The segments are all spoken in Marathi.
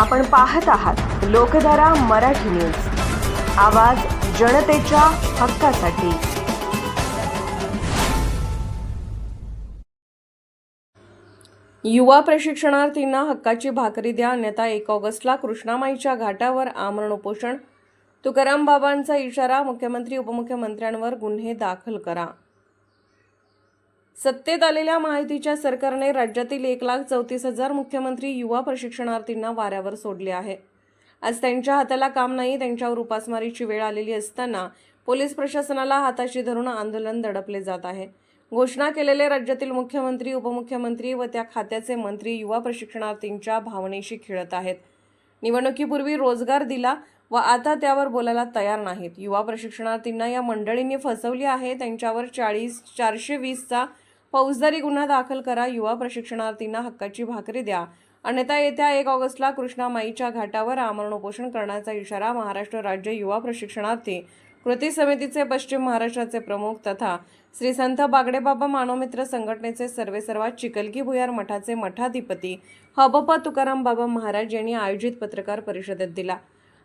आपण पाहत आहात लोकधारा मराठी न्यूज. आवाज जनतेच्या हक्कासाठी. युवा प्रशिक्षणार्थींना हक्काची भाकरी द्या अन्यथा एक ऑगस्टला कृष्णामाईच्या घाटावर आमरण उपोषण. तुकाराम बाबांचा इशारा मुख्यमंत्री उपमुख्यमंत्र्यांवर गुन्हे दाखल करा. सत्तेत आलेल्या माहितीच्या सरकारने राज्यातील एक लाख चौतीस हजार मुख्यमंत्री युवा प्रशिक्षणार्थींना वाऱ्यावर सोडले आहे. आज त्यांच्या हाताला काम नाही त्यांच्यावर उपासमारीची वेळ आलेली असताना पोलीस प्रशासनाला हाताशी धरून आंदोलन दडपले जात आहे. घोषणा केलेले राज्यातील मुख्यमंत्री उपमुख्यमंत्री व त्या खात्याचे मंत्री युवा प्रशिक्षणार्थींच्या भावनेशी खेळत आहेत. निवडणुकीपूर्वी रोजगार दिला व आता त्यावर बोलायला तयार नाहीत. युवा प्रशिक्षणार्थींना या मंडळींनी फसवली आहे. त्यांच्यावर चाळीस चारशे वीसचा फौजदारी गुन्हा दाखल करा. युवा प्रशिक्षणार्थींना हक्काची भाकरी द्या. अन्यथा येत्या एक ऑगस्टला कृष्णामाईच्या घाटावर आमरण उपोषण करण्याचा इशारा महाराष्ट्र राज्य युवा प्रशिक्षणार्थी कृती समितीचे पश्चिम महाराष्ट्राचे प्रमुख तथा श्री संत बागडेबाबा मानवमित्र संघटनेचे सर्वेसर्वा चिकलकी भुयार मठाचे मठाधिपती हबप तुकाराम बाबा महाराज यांनी आयोजित पत्रकार परिषदेत दिला.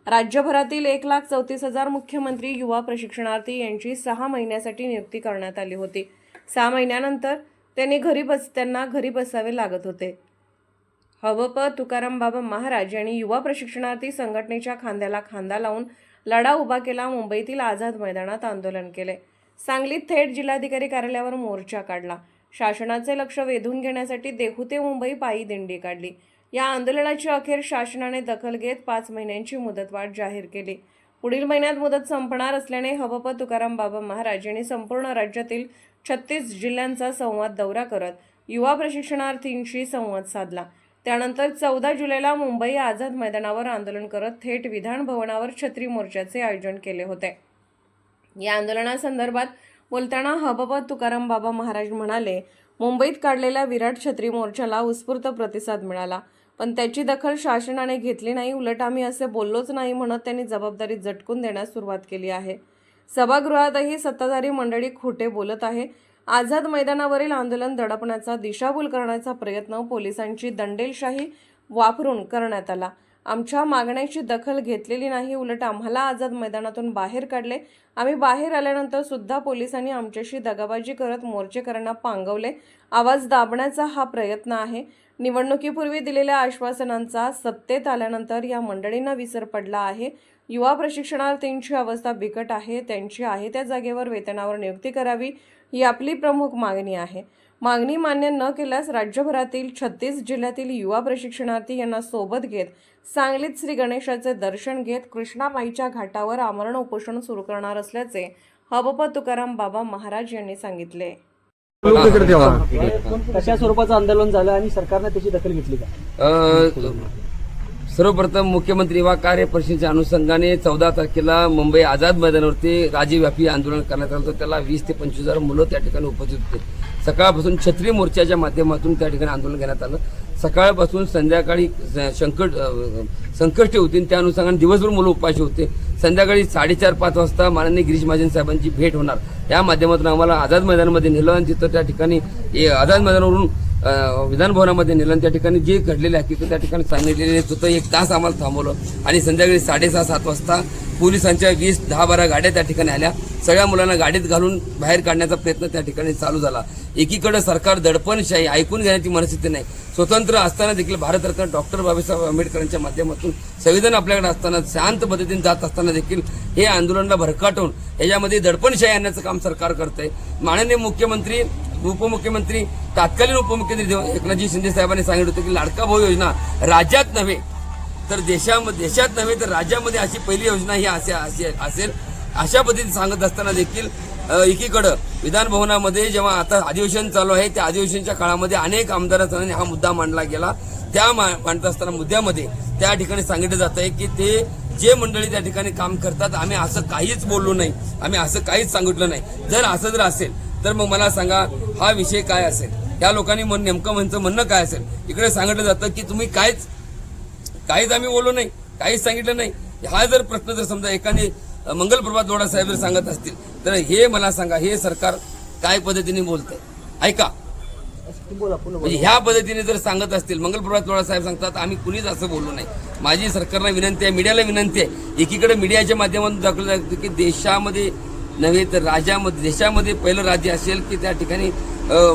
राज्यभरातील एक लाख चौतीस हजार मुख्यमंत्री युवा प्रशिक्षणार्थी यांची सहा महिन्यासाठी नियुक्ती करण्यात आली होती. सहा महिन्यानंतर त्यांनी घरी बस त्यांना घरी बसावे लागत होते. हवप तुकाराम बाबा महाराज यांनी युवा प्रशिक्षणार्थी संघटनेच्या खांद्याला खांदा लावून लढा उभा केला मुंबईतील आझाद मैदानात आंदोलन केले. सांगलीत थेट जिल्हाधिकारी कार्यालयावर मोर्चा काढला. शासनाचे लक्ष वेधून घेण्यासाठी देहू ते मुंबई पायी दिंडी काढली. या आंदोलनाची अखेर शासनाने दखल घेत पाच महिन्यांची मुदतवाढ जाहीर केली. पुढील महिन्यात मुदत संपणार असल्याने हबप तुकाराम बाबा महाराज यांनी संपूर्ण राज्यातील छत्तीस जिल्ह्यांचा संवाद दौरा करत युवा प्रशिक्षणार्थींशी संवाद साधला. त्यानंतर चौदा जुलैला मुंबई आझाद मैदानावर आंदोलन करत थेट विधान भवनावर छत्री मोर्चाचे आयोजन केले होते. या आंदोलनासंदर्भात बोलताना हबप तुकाराम बाबा महाराज म्हणाले मुंबईत काढलेल्या विराट छत्री मोर्चाला उत्स्फूर्त प्रतिसाद मिळाला. पण त्याची दखल शासनाने घेतली नाही. उलट आम्ही असे बोललोच नाही म्हणत त्यांनी जबाबदारी झटकून देण्यास सुरुवात केली आहे. सभागृहातही सत्ताधारी मंडळी खोटे बोलत आहे. आझाद मैदानावरील आंदोलन दडपण्याचा दिशाभूल करण्याचा प्रयत्न पोलिसांची दंडेलशाही वापरून करण्यात आला. आमच्या मागण्याची दखल घेतलेली नाही. उलट आम्हाला आझाद मैदानातून बाहेर काढले. आम्ही बाहेर आल्यानंतर सुद्धा पोलिसांनी आमच्याशी दगाबाजी करत मोर्चेकरांना पांगवले. आवाज दाबण्याचा हा प्रयत्न आहे. निवडणुकीपूर्वी दिलेल्या आश्वासनांचा सत्तेत आल्यानंतर या मंडळींना विसर पडला आहे. युवा प्रशिक्षणार्थींची अवस्था बिकट आहे त्यांची आहे त्या जागेवर वेतनावर नियुक्ती करावी ही आपली प्रमुख मागणी आहे. मागणी मान्य न केल्यास राज्यभरातील छत्तीस जिल्ह्यातील युवा प्रशिक्षणार्थी यांना सोबत घेत सांगलीत श्री गणेशाचे दर्शन घेत कृष्णाबाईच्या घाटावर आमरण उपोषण सुरू करणार असल्याचे हबप तुकाराम बाबा महाराज यांनी सांगितले. कशा स्वरूपाचं आंदोलन झालं आणि सरकारने त्याची दखल घेतली का? सर्वप्रथम मुख्यमंत्री युवा कार्य परिषदेच्या अनुषंगाने चौदा तारखेला मुंबई आझाद मैदानावरती राज्यव्यापी आंदोलन करण्यात आलं होतं. त्याला वीस ते पंचवीस हजार मुलं त्या ठिकाणी उपस्थित होते. सकाळपासून छत्री मोर्चाच्या माध्यमातून त्या ठिकाणी आंदोलन घेण्यात आलं. सकाळपासून संध्याकाळी संकट संकष्टी होती त्या अनुषंगाने दिवसभर मुलं उपाशी होते. संध्याकाळी साडेचार पाच वाजता माननीय गिरीश महाजन साहेबांची भेट होणार. या माध्यमातून आम्हाला आझाद मैदानामध्ये नेलं आणि तिथं त्या ठिकाणी ए, आझाद मैदानावरून विधानभवनामध्ये नेलं त्या ठिकाणी जे घडलेले हकीकत त्या ठिकाणी सांगितलेले होतं एक तास आम्हाला थांबवलं आणि संध्याकाळी साडेसहा सात वाजता पोलिसांच्या वीस दहा बारा गाड्या त्या ठिकाणी आल्या. सगळ्या मुलांना गाडीत घालून बाहेर काढण्याचा प्रयत्न त्या ठिकाणी चालू झाला. एकीकडे सरकार दडपणशाही ऐकून घेण्याची मनस्थिती नाही. स्वतंत्र असताना देखील भारतरत्न डॉक्टर बाबासाहेब आंबेडकरांच्या माध्यमातून संविधान आपल्याकडे असताना शांत पद्धतीने जात असताना देखील हे आंदोलनाला भरकाटून याच्यामध्ये दडपणशाही आणण्याचं काम सरकार करतंय. माननीय मुख्यमंत्री उपमुख्यमंत्री तात्कालीन उपमुख्यमंत्री एकनाथजी शिंदे साहेबांनी सांगितलं होतं की लाडका भाऊ योजना राज्यात नव्हे तर देशामध्ये देशात नव्हे तर राज्यामध्ये अशी पहिली योजना ही असे असेल अशा पद्धतीने सांगत असताना देखील एकीकडं विधान भवनामध्ये जेव्हा आता अधिवेशन चालू आहे त्या अधिवेशनच्या काळामध्ये अनेक आमदारांनी हा मुद्दा मांडला गेला. त्या मा- मांडत असताना मुद्द्यामध्ये त्या ठिकाणी सांगितलं जात आहे की ते जे मंडळी त्या ठिकाणी काम करतात आम्ही असं काहीच बोललो नाही आम्ही असं काहीच सांगितलं नाही. जर असं जर असेल तर मग मला सांगा हा विषय काय असेल? त्या लोकांनी मन नेमकं म्हणचं म्हणणं काय असेल? इकडे सांगितलं जातं की तुम्ही काहीच काहीच आम्ही बोललो नाही काहीच सांगितलं नाही. हा जर प्रश्न जर समजा एकाने मंगलप्रभात मंगल प्रभात दोडा साहेब जर सांगत असतील तर हे मला सांगा हे सरकार काय पद्धतीने बोलतंय? ऐका. बोला म्हणजे ह्या पद्धतीने जर सांगत असतील मंगल प्रभात लोढा साहेब सांगतात आम्ही कुणीच असं बोललो नाही. माझी सरकारला विनंती आहे मीडियाला विनंती आहे एकीकडे मीडियाच्या माध्यमातून दाखवलं जातं की देशामध्ये नव्हे तर राज्यामध्ये देशामध्ये पहिलं राज्य असेल की त्या ठिकाणी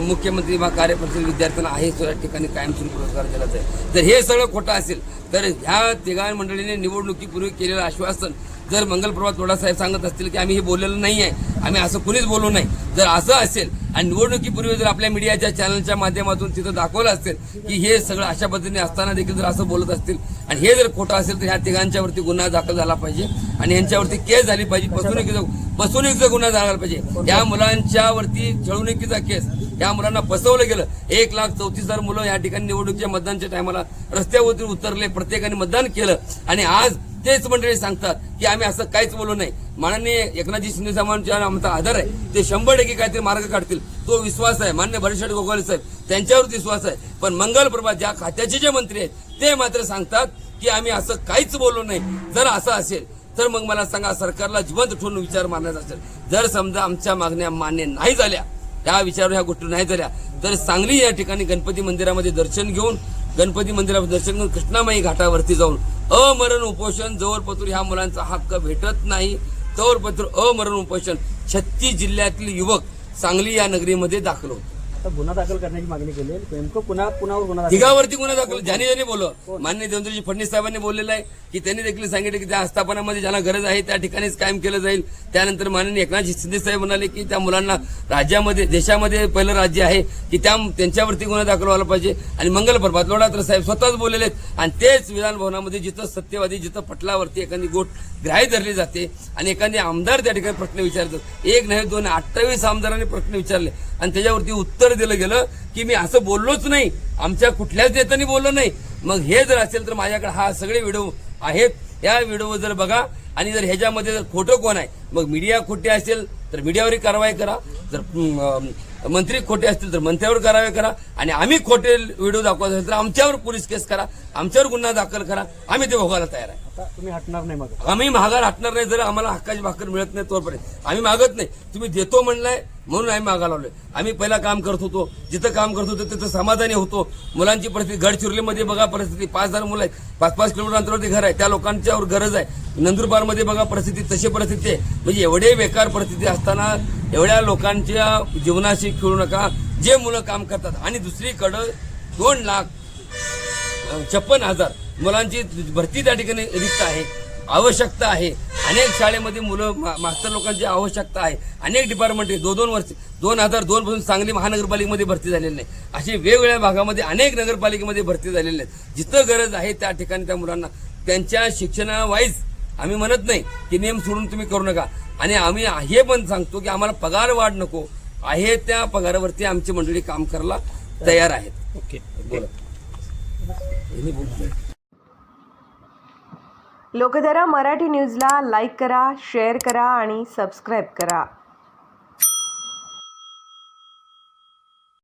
मुख्यमंत्री किंवा कार्यपरिषद विद्यार्थ्यांना आहे त्या ठिकाणी कायमस्वरूपी पुरस्कार दिला जाईल. तर हे सगळं खोटं असेल तर ह्या तिघां मंडळीने निवडणुकीपूर्वी केलेलं आश्वासन जर मंगल प्रभात लोढा सांगत असतील की आम्ही हे बोललेलं नाही आहे आम्ही असं कुणीच बोलू नाही जर असं असेल आणि निवडणुकीपूर्वी जर आपल्या मीडियाच्या चॅनलच्या माध्यमातून तिथं दाखवलं असेल की हे सगळं अशा पद्धतीने असताना देखील जर असं बोलत असतील आणि हे जर खोटं असेल तर ह्या तिघांच्यावरती गुन्हा दाखल झाला पाहिजे आणि यांच्यावरती केस झाली पाहिजे फसवणुकीचा फसवणुकीचा गुन्हा झाला पाहिजे. या मुलांच्यावरती छळवणुकीचा केस या मुलांना फसवलं गेलं एक लाख चौतीस हजार मुलं या ठिकाणी निवडणुकीच्या मतदानच्या टायमाला रस्त्यावरती उतरले प्रत्येकाने मतदान केलं आणि आज तेच मंडळी सांगतात की आम्ही असं काहीच बोलू नाही माननीय एकनाथजी शिंदे साहेबांच्या आमचा आधार आहे ते शंभर टक्के काहीतरी मार्ग काढतील. तो विश्वास आहे. मान्य भरशेठ गोगावले साहेब त्यांच्यावर विश्वास आहे. पण मंगल प्रभा ज्या खात्याचे जे मंत्री आहेत ते मात्र सांगतात की आम्ही असं काहीच बोलू नाही जर असं असेल तर मग मला सांगा सरकारला जिवंत ठेवून विचार मारण्याचा असेल. जर समजा आमच्या मागण्या मान्य नाही झाल्या त्या विचार ह्या गोष्टी नाही झाल्या तर सांगली या ठिकाणी गणपती मंदिरामध्ये दर्शन घेऊन गणपती मंदिरामध्ये दर्शन घेऊन कृष्णामाई घाटावरती जाऊन अमरण उपोषण जवळपत्र ह्या मुलांचा हक्क भेटत नाही. जवळपत्र अमरण उपोषण. छत्तीस जिल्ह्यातील युवक सांगली या नगरीमध्ये दाखल होतो. आता गुन्हा दाखल करण्याची मागणी केली आहे. नेमकं कुणा कुणावर गुन्हा दाखल तिघावरती गुन्हा दाखल ज्याने ज्याने बोललं मान्य देवेंद्रजी फडणवीस साहेबांनी बोललेलं आहे की त्यांनी देखील सांगितलं की त्या आस्थापनामध्ये ज्यांना गरज आहे त्या ठिकाणीच कायम केलं जाईल. त्यानंतर माननीय एकनाथ शिंदे साहेब म्हणाले की त्या मुलांना राज्यामध्ये देशामध्ये पहिलं राज्य आहे की त्या त्यांच्यावरती गुन्हा दाखल व्हायला पाहिजे. आणि मंगल प्रभात लोढात्र साहेब स्वतःच बोललेले आहेत. आणि तेच विधान भवनामध्ये जिथं सत्यवादी जिथं पटलावरती एखादी गोट ग्राह्य धरली जाते आणि एखादे आमदार त्या ठिकाणी प्रश्न विचारतात. एक नाही दोन अठ्ठावीस आमदारांनी प्रश्न विचारले आणि त्याच्यावरती उत्तर दिलं गेलं की मी असं बोललोच नाही. आमच्या कुठल्याच नेत्यांनी बोललो नाही. मग हे जर असेल तर माझ्याकडे हा सगळे व्हिडिओ आहेत. या व्हिडिओ जर बघा आणि जर ह्याच्यामध्ये जर खोटं कोण आहे मग मीडिया खोटे असेल तर मीडियावरही कारवाई करा. जर मंत्री खोटे असतील तर मंत्र्यावर कारवाई करा. आणि आम्ही खोटे व्हिडिओ दाखवत असेल तर आमच्यावर पोलीस केस करा. आमच्यावर गुन्हा दाखल करा. आम्ही ते भोगायला तयार आहे. आता तुम्ही हटणार नाही मग. आम्ही महागार हटणार नाही जर आम्हाला हक्काची भाकर मिळत नाही तोपर्यंत. आम्ही मागत नाही. तुम्ही देतो म्हणलाय म्हणून आम्ही मागायला लावलोय. आम्ही पहिला काम करत होतो. जिथं काम करत होतो तिथं समाधानी होतो. मुलांची परिस्थिती गडचिरोलीमध्ये बघा परिस्थिती. पाच हजार मुलं आहेत. पाच पाच किलोमीटर अंतरावरती घर आहे. त्या लोकांच्यावर गरज आहे. नंदुरबारमध्ये बघा परिस्थिती. तशी परिस्थिती आहे. म्हणजे एवढे बेकार परिस्थिती असताना एवढ्या लोकांच्या जीवनाशी खेळू नका. जे मुलं काम करतात. आणि दुसरीकडं दोन लाख छप्पन हजार मुलांची भरती त्या ठिकाणी रिक्त आहे. आवश्यकता आहे. अनेक शाळेमध्ये मुलं मा- मास्तर लोकांची आवश्यकता आहे. अनेक डिपार्टमेंट दो दोन दोन वर्ष दोन हजार दोन पासून सांगली महानगरपालिकेमध्ये भरती झालेली नाही. अशी वेगवेगळ्या भागामध्ये अनेक नगरपालिकेमध्ये भरती झालेली आहेत जिथं गरज आहे त्या ठिकाणी त्या मुलांना त्यांच्या शिक्षणावाईज आम्ही म्हणत नाही की नियम सोडून तुम्ही करू नका. आणि आम्ही हे पण सांगतो की आम्हाला पगार वाढ नको. आहे त्या पगारावरती आमची मंडळी काम करायला तयार आहेत. ओके. लोकधारा मराठी न्यूजला लाईक करा शेअर करा आणि सबस्क्राईब करा.